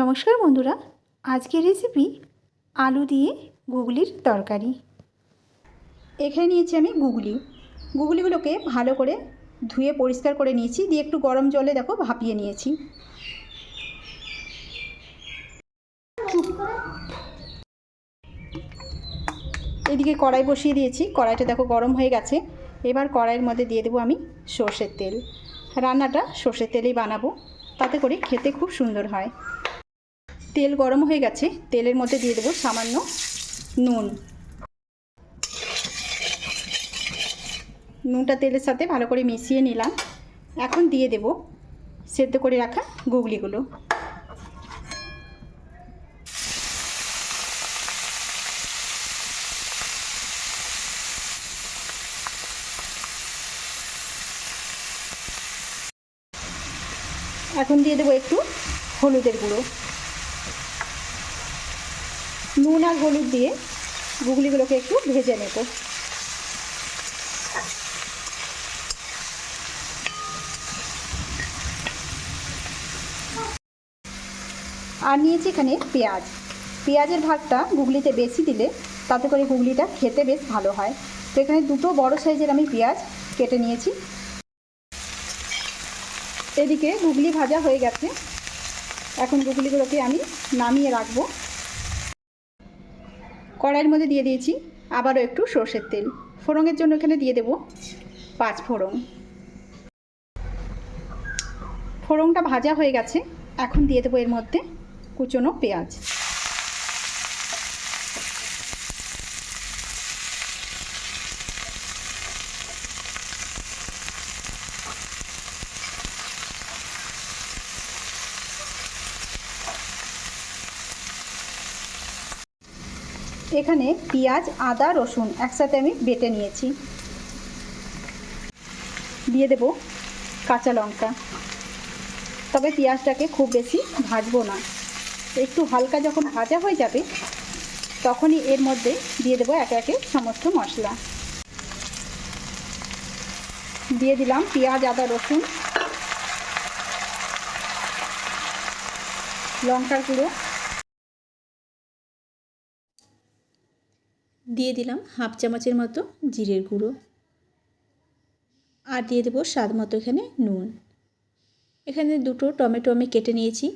নমস্কার বন্ধুরা, আজকের রেসিপি আলু দিয়ে গুগলির তরকারি। এখানে নিয়েছি আমি গুগলি। গুগলিগুলোকে ভালো করে ধুয়ে পরিষ্কার করে নিয়েছি, দিয়ে একটু গরম জলে দেখো ভাপিয়ে নিয়েছি। এদিকে কড়াই বসিয়ে দিয়েছি, কড়াইটা দেখো গরম হয়ে গেছে। এবার কড়াইয়ের মধ্যে দিয়ে দেবো আমি সর্ষের তেল। রান্নাটা সর্ষের তেলেই বানাবো, তাতে করে খেতে খুব সুন্দর হয়। তেল গরম হয়ে গেছে, তেলের মধ্যে দিয়ে দেবো সামান্য নুন। নুনটা তেলের সাথে ভালো করে মিশিয়ে নিলাম। এখন দিয়ে দেব সেদ্ধ করে রাখা গুগলিগুলো। এখন দিয়ে দেবো একটু হলুদের গুঁড়ো। নুন আর হলুদ দিয়ে গুগলিগুলোকে একটু ভেজে নেব। আর নিয়েছি এখানে পেঁয়াজ। পেঁয়াজের ভাগটা গুগলিতে বেশি দিলে তাতে করে গুগলিটা খেতে বেশ ভালো হয়। তো এখানে দুটো বড় সাইজের আমি পেঁয়াজ কেটে নিয়েছি। এদিকে গুগলি ভাজা হয়ে গেছে। এখন গুগলিগুলোকে আমি নামিয়ে রাখব। কড়াইয়ের মধ্যে দিয়ে দিয়েছি। আবারও একটু সর্ষের তেল। ফোড়নের জন্য এখানে দিয়ে দেব পাঁচ ফোড়ন। ফোড়নটা ভাজা হয়ে গেছে। এখন দিয়ে দেবো এর মধ্যে কুচনো পেঁয়াজ। এখানে পেঁয়াজ, আদা, রসুন একসাথে আমি বেটে নিয়েছি। দিয়ে দেব কাঁচা লঙ্কা। তবে পেঁয়াজটাকে খুব বেশি ভাজবো না। একটু হালকা যখন ভাজা হয়ে যাবে, তখনই এর মধ্যে দিয়ে দেবো একে একে সমস্ত মশলা। দিয়ে দিলাম পেঁয়াজ, আদা, রসুন। লঙ্কার গুঁড়ো। দিয়ে দিলাম হাফ চামচের মতো জিরের গুঁড়ো। আর দিয়ে দেবো স্বাদ মতো এখানে নুন। এখানে দুটো টমেটো আমি কেটে নিয়েছি,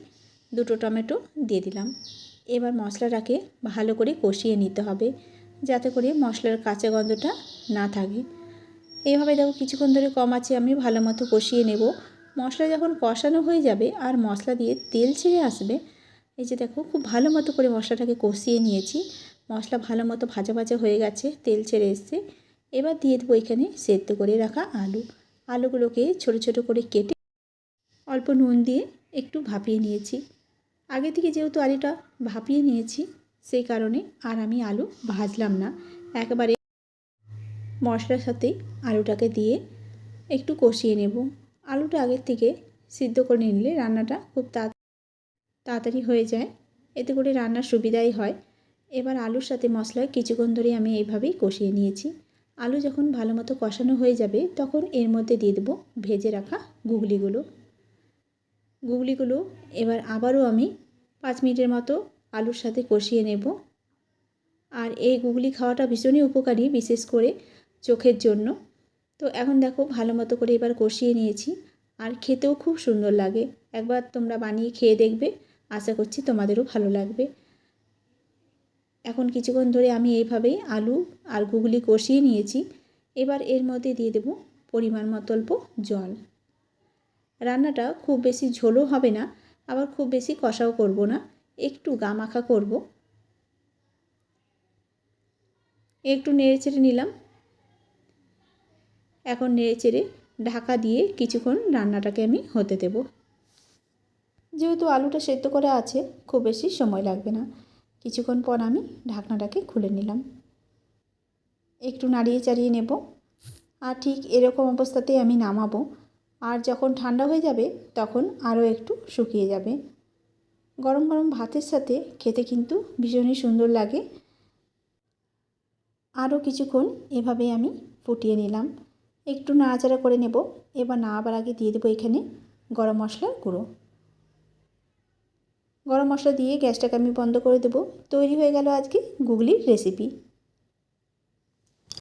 দুটো টমেটো দিয়ে দিলাম। এবার মশলাটাকে ভালো করে কষিয়ে নিতে হবে, যাতে করে মশলার কাঁচা গন্ধটা না থাকে। এইভাবে দেখো কিছুক্ষণ ধরে কম আছে, আমি ভালো মতো কষিয়ে নেব। মশলা যখন কষানো হয়ে যাবে আর মশলা দিয়ে তেল ছেড়ে আসবে, এই যে দেখো খুব ভালো মতো করে মশলাটাকে কষিয়ে নিয়েছি। মশলা ভালো মতো ভাজা ভাজা হয়ে গেছে, তেল ছেড়ে এসছে। এবার দিয়ে দেবো এখানে সেদ্ধ করে রাখা আলু। আলুগুলোকে ছোট ছোট করে কেটে অল্প নুন দিয়ে একটু ভাপিয়ে নিয়েছি। আগে থেকে যেহেতু আলুটা ভাপিয়ে নিয়েছি, সেই কারণে আর আমি আলু ভাজলাম না। একবারে মশলার সাথে আলুটাকে দিয়ে একটু কষিয়ে নেব। আলুটা আগের থেকে সিদ্ধ করে নিলে রান্নাটা খুব তাড়াতাড়ি হয়ে যায়। এতে করে রান্নার সুবিধাই হয়। এবার আলুর সাথে মশলায় কিছুক্ষণ ধরে আমি এইভাবেই কষিয়ে নিয়েছি। আলু যখন ভালো মতো কষানো হয়ে যাবে, তখন এর মধ্যে দিয়ে দেবো ভেজে রাখা গুগলিগুলো। গুগলিগুলো এবার আবারও আমি পাঁচ মিনিটের মতো আলুর সাথে কষিয়ে নেব। আর এই গুগলি খাওয়াটা ভীষণই উপকারী, বিশেষ করে চোখের জন্য। তো এখন দেখো ভালো মতো করে এবার কষিয়ে নিয়েছি, আর খেতেও খুব সুন্দর লাগে। একবার তোমরা বানিয়ে খেয়ে দেখবে, আশা করছি তোমাদেরও ভালো লাগবে। এখন কিছুক্ষণ ধরে আমি এইভাবেই আলু আর গুগলি কষিয়ে নিয়েছি। এবার এর মধ্যে দিয়ে দেব পরিমাণ মতো অল্প জল। রান্নাটা খুব বেশি ঝোলও হবে না, আবার খুব বেশি কষাও করব না, একটু গামাখা করব। একটু নেড়ে চেড়ে নিলাম। এখন নেড়ে চেড়ে ঢাকা দিয়ে কিছুক্ষণ রান্নাটাকে আমি হতে দেব। যেহেতু আলুটা সেদ্ধ করা আছে, খুব বেশি সময় লাগবে না। কিছুক্ষণ পর আমি ঢাকনাটাকে খুলে নিলাম। একটু নাড়িয়ে চাড়িয়ে নেব। আর ঠিক এরকম অবস্থাতেই আমি নামাবো। আর যখন ঠান্ডা হয়ে যাবে, তখন আরও একটু শুকিয়ে যাবে। গরম গরম ভাতের সাথে খেতে কিন্তু ভীষণই সুন্দর লাগে। আরও কিছুক্ষণ এভাবে আমি ফুটিয়ে নিলাম। একটু নাড়াচাড়া করে নেব। এবার নাড়াবার আগে দিয়ে দেবো এখানে গরম মশলার গুঁড়ো। গরম মশলা দিয়ে গ্যাসটাকে আমি বন্ধ করে দেবো। তৈরি হয়ে গেল আজকে গুগলির রেসিপি।